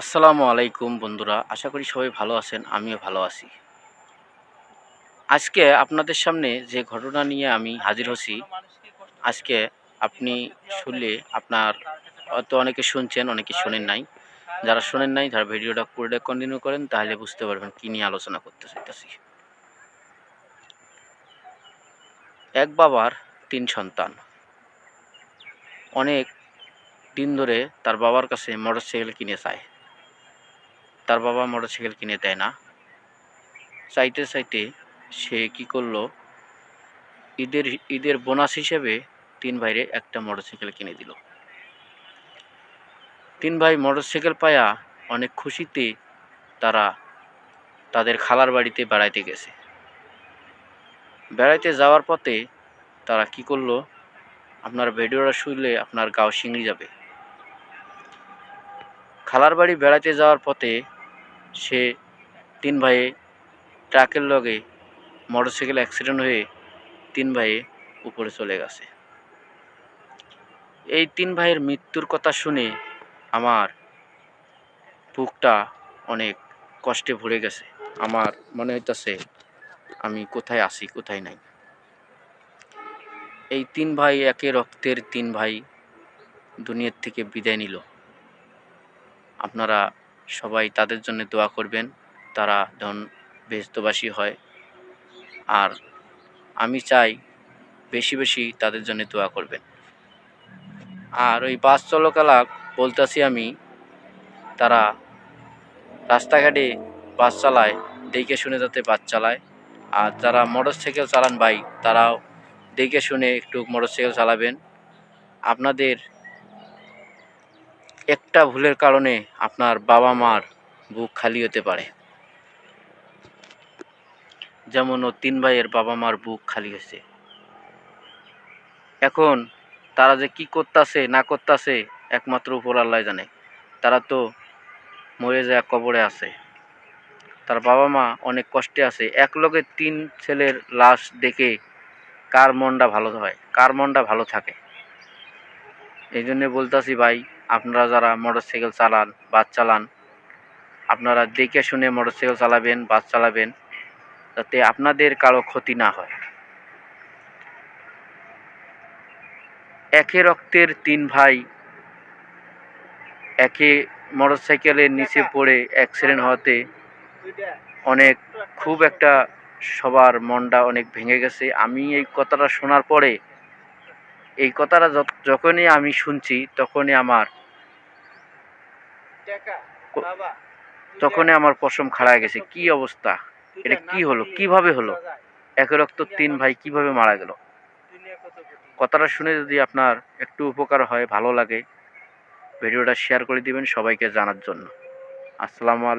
আসসালামু আলাইকুম বন্ধুরা, আশা করি সবাই ভালো আছেন, আমিও ভালো আছি। আজকে আপনাদের সামনে যে ঘটনা নিয়ে আমি হাজির হছি, আজকে আপনি শুনলে আপনার হয়তো অনেকে শুনছেন, অনেকে শোনেন নাই। যারা শোনেন নাই যারা ভিডিওটা পুরোটা কন্টিনিউ করেন, তাহলে বুঝতে পারবেন কী নিয়ে আলোচনা করতে চাইতেছি। এক বাবার তিন সন্তান। অনেক দিন ধরে তার বাবার কাছে মোটরসাইকেল কিনে চায়। তার বাবা মোটরসাইকেল কিনে দেয় না। চাইতে চাইতে সে কি করল? ঈদের ঈদের বোনাস হিসেবে তিন ভাইরে একটা মোটরসাইকেল কিনে দিল। তিন ভাই মোটরসাইকেল পায়া অনেক খুশিতে তারা তাদের খালার বাড়িতে বেড়াইতে গেছে। বেড়াইতে যাওয়ার পথে তারা কি করল? আপনার ভিডিওটা শুনলে আপনার গাও শিঙি যাবে। খালার বাড়ি বেড়াতে যাওয়ার পথে সে তিন ভাইয়ে ট্রাকের লগে মোটরসাইকেল অ্যাক্সিডেন্ট হয়ে তিন ভাইয়ে উপরে চলে গেছে। এই তিন ভাইয়ের মৃত্যুর কথা শুনে আমার বুকটা অনেক কষ্টে ভরে গেছে। আমার মনে হইতেছে, আমি কোথায় আছি, কোথায় নাই। এই তিন ভাই একে রক্তের তিন ভাই দুনিয়ার থেকে বিদায় নিল। আপনারা সবাই তাদের জন্য দোয়া করবেন। তারা ধন ব্যস্তবাসী হয়। আর আমি চাই বেশি বেশি তাদের জন্য দোয়া করবেন। আর ওই বাস চলকালা বলতেছি আমি, তারা রাস্তাঘাটে বাস চালায়, দেখে শুনে যাতে বাস চালায়। আর যারা মোটর সাইকেল চালান ভাই, তারাও দেখে শুনে একটু মোটর সাইকেল চালাবেন। আপনাদের একটা ভুলের কারণে আপনার বাবা মার বুক খালি হতে পারে। যেমন ও তিন ভাইয়ের বাবা মার বুক খালি হয়েছে। এখন তারা যে কি করতেছে, না করতেছে, একমাত্র উপর আল্লাহ জানে। তারা তো মরে যায় কবরে আছে। তার বাবা মা অনেক কষ্টে আছে। এক লগে তিন ছেলের লাশ দেখে কার মনটা ভালো হয়, কার মনটা ভালো থাকে? এই জন্যে বলতেছি ভাই আপনারা যারা মোটর সাইকেল চালান বাস চালান আপনারা দেখে শুনে মোটর সাইকেল চালাবেন বাস চালাবেন যাতে আপনাদের কারও ক্ষতি না হয়। একে রক্তের তিন ভাই একে মোটর সাইকেলের নিচে পড়ে অ্যাক্সিডেন্ট হওয়াতে অনেক খুব একটা সবার মনটা অনেক ভেঙে গেছে। আমি এই কথাটা শোনার পরে এই কথাটা যখনই আমি শুনছি তখনই আমার তখনই আমার পশম খাড়া গেছে। কি অবস্থা? এটা কি হলো? কীভাবে হলো? এক রক্ত তিন ভাই কীভাবে মারা গেল? কথাটা শুনে যদি আপনার একটু উপকার হয় ভালো লাগে ভিডিওটা শেয়ার করে দিবেন সবাইকে জানার জন্য। আসসালামু আলাইকুম।